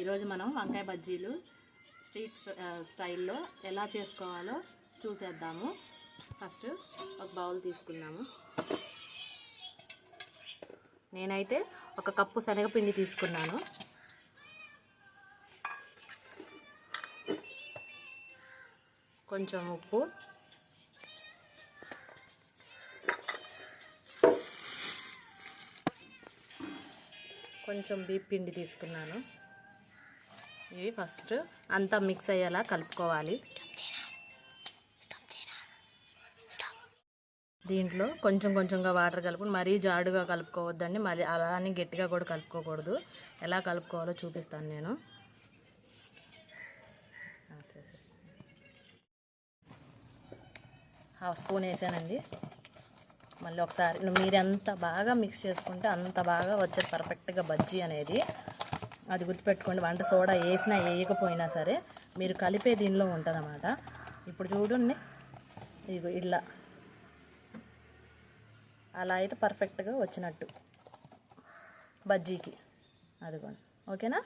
ఈరోజు మనం వంకాయ బజ్జీలు స్ట్రీట్ స్టైల్లో ఎలా చేసుకోవాలో చూసేద్దాము. ఫస్ట్ ఒక బౌల్ తీసుకున్నాము నేనైతే ఒక కప్పు శనగపిండి తీసుకున్నాను. కొంచెం ఉప్పు. కొంచెం బీప్ పిండి తీసుకున్నాను. ఇవి ఫస్ట్ అంతా మిక్స్ అయ్యేలా కలుపుకోవాలి. దీంట్లో కొంచెం కొంచెంగా వాటర్ కలుపుకొని మరీ జాడుగా కలుపుకోవద్దండి. మరి అలా అని గట్టిగా కూడా కలుపుకోకూడదు. ఎలా కలుపుకోవాలో చూపిస్తాను నేను. హాఫ్ స్పూన్ వేసానండి. మళ్ళీ ఒకసారి మీరు ఎంత బాగా మిక్స్ చేసుకుంటే అంత బాగా వచ్చేది పర్ఫెక్ట్గా బజ్జీ అనేది అది గుర్తుపెట్టుకోండి. వంట సోడా వేసినా వేయకపోయినా సరే మీరు కలిపే దీనిలో ఉంటుందన్నమాట. ఇప్పుడు చూడండి. ఇదిగో ఇలా అలా అయితే పర్ఫెక్ట్గా వచ్చినట్టు. బజ్జీకి. అదిగోండి. ఓకేనా?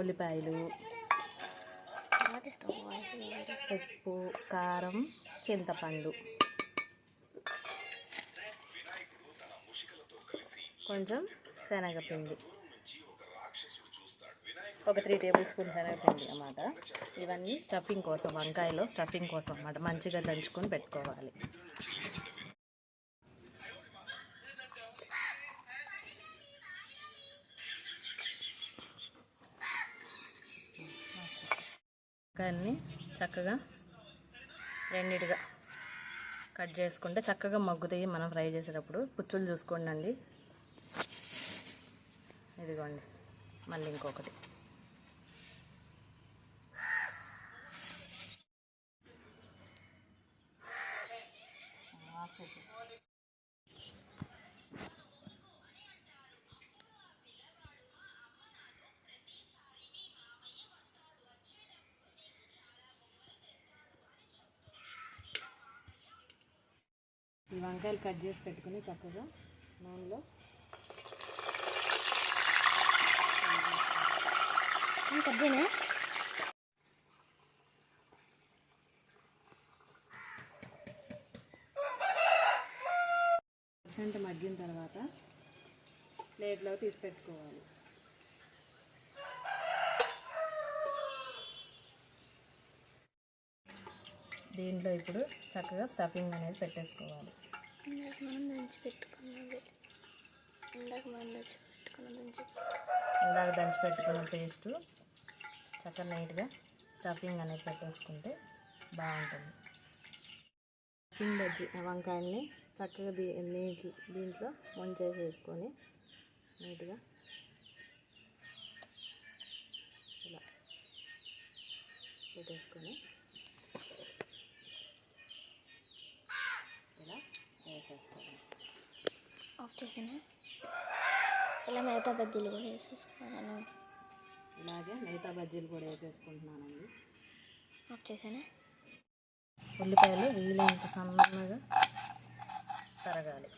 ఉల్లిపాయలు ఉప్పు కారం చింతపండు. కొంచెం శనగపిండి. ఒక త్రీ టేబుల్ స్పూన్ శనగపిండి అన్నమాట. ఇవన్నీ స్టఫింగ్ కోసం వంకాయలో స్టఫింగ్ కోసం అన్నమాట. మంచిగా దంచుకొని పెట్టుకోవాలి. వంకాయల్ని చక్కగా రెండిటిగా కట్ చేసుకుంటే చక్కగా మగ్గుతాయి. మనం ఫ్రై చేసేటప్పుడు పుచ్చులు చూసుకోండి ఇదిగోండి మళ్ళీ ఇంకొకటి. ఈ వంకాయలు కట్ చేసి పెట్టుకుని చక్కగా నూనెలో కజ్జనే పర్సెంట్ మగ్గిన తర్వాత ప్లేట్లో తీసి పెట్టుకోవాలి. దీంట్లో ఇప్పుడు చక్కగా స్టఫింగ్ అనేది పెట్టేసుకోవాలి. ఇందాక మనం దంచి పెట్టుకున్నది. ఇందాక మనం దంచి పెట్టుకున్నదని చెప్పి ఇందాక దంచి పెట్టుకున్న పేస్ట్ చక్కగా నీట్గా స్టఫింగ్ అనేది పెట్టేసుకుంటే బాగుంటుంది. స్టఫింగ్ బజ్జీ వంకాయల్ని చక్కగా దీ నీటి దీంట్లో వంచేసేసుకొని నీట్గా ఇలా పెట్టేసుకొని ఇలా వేసేసుకోవాలి. ఆఫ్ చేసిన. ఇలా మిగతా బజ్జీలు కూడా వేసేసుకున్నాను ఇలాగే మిగతా బజ్జీలు కూడా వేసేసుకుంటున్నానండి. ఆఫ్ చేసాను ఉల్లిపాయలు వీలైనంత సన్నగా తరగాలి.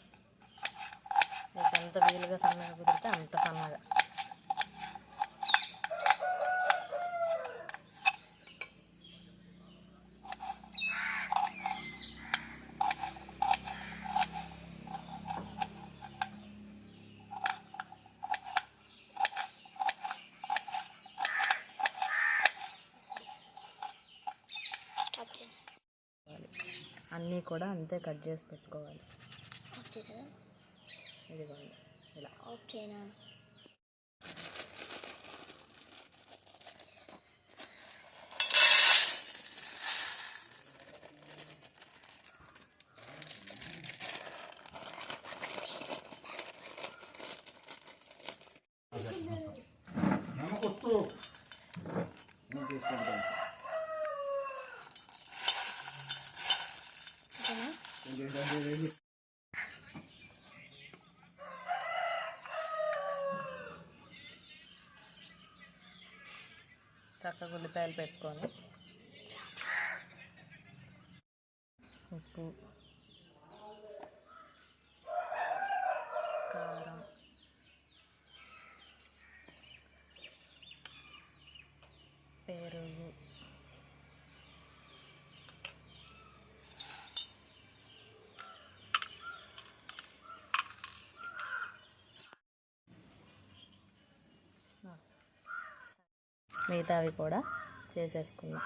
మీకు ఎంత వీలుగా సన్నగా కుదిరితే అంత సన్నగా స్టాప్ చేయను అన్నీ కూడా అంతే కట్ చేసి పెట్టుకోవాలి. ఇదిగోండి. ఇలా. ఆఫ్ చేయనా? చక్కగా ఉల్లిపాయలు పెట్టుకొని. ఉప్పు. కారం. పెరుగు. మిగతావి కూడా చేసేసుకుందాం.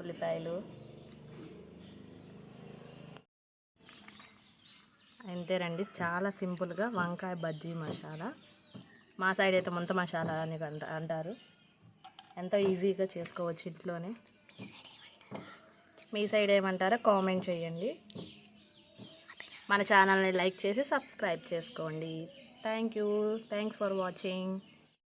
ఉల్లిపాయలు. అంతేనండి చాలా సింపుల్గా వంకాయ బజ్జీ మసాలా. మా సైడ్ అయితే ముంత మసాలా అని అంటారు. ఎంతో ఈజీగా చేసుకోవచ్చు ఇంట్లోనే. మీ సైడ్ ఏమంటారో కామెంట్ చేయండి. మన ఛానల్ని లైక్ చేసి సబ్స్క్రైబ్ చేసుకోండి. Thank you. Thanks for watching.